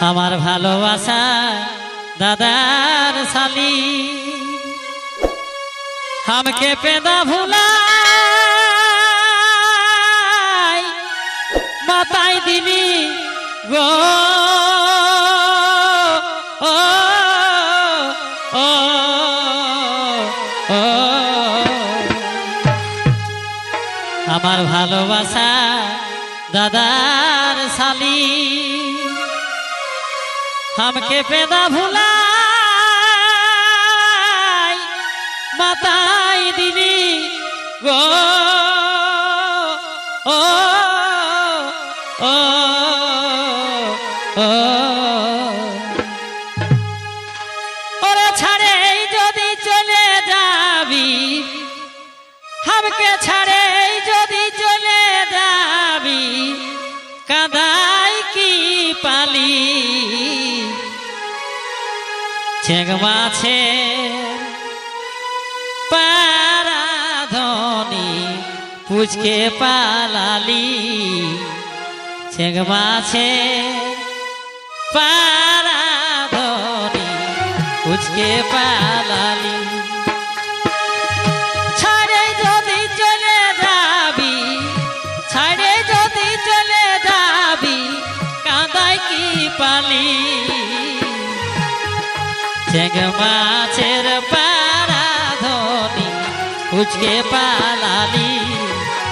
আমার ভালোবাসা দাদার সালি আমকে পেদা ভুলা মাতাই দিলি গো। আমার ভালোবাসা দাদার সালি हमके পেদা ভুলাই মাতাই দিলি গো ও ও ও ওরে ছাড়ে যদি চলে যাবি हमके ছাড়ে ছেগ মাছে পারাধনি পুচকে পালালি। ছেগ মাছে পারাধনি পুচকে পালালি। পালি? চেঙ্গ মাছের পারাধনি উচকে পালালি।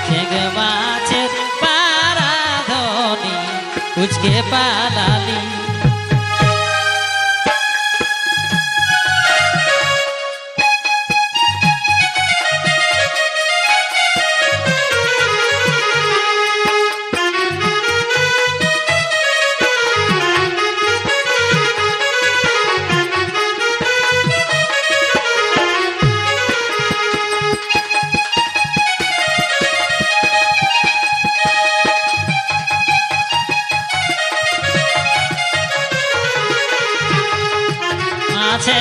ঠেক মাছের পারাধনি উচকে পালালি।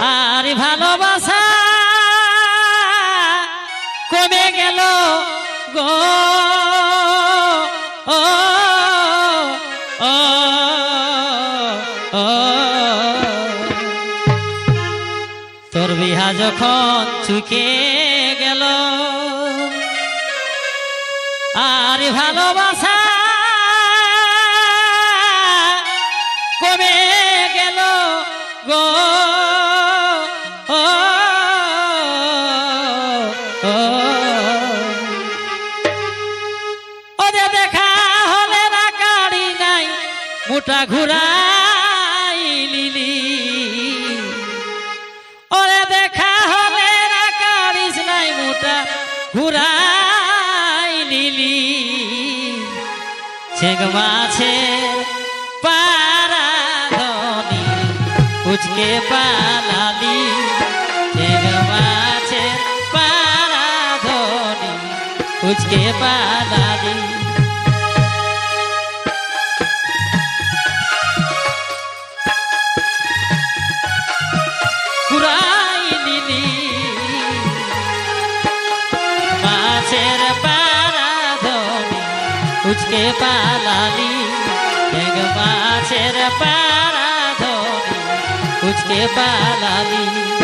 আর ভালোবাসা কমে গেল গো। তোর বিহা যখন চুকে গেল আর ভালোবাসা মোটা ঘুরাই লিলি। ওরে দেখা হবে না কাড়িস নাই মোটা, ঘুরাই লিলি। ছেগ মাছে পারাধনি উচকে পালালি। ছেগ মাছে পারাধনি উচকে পালালি উচকে পালালি মেঘ মাছের পারাধনি উচকে পালালি।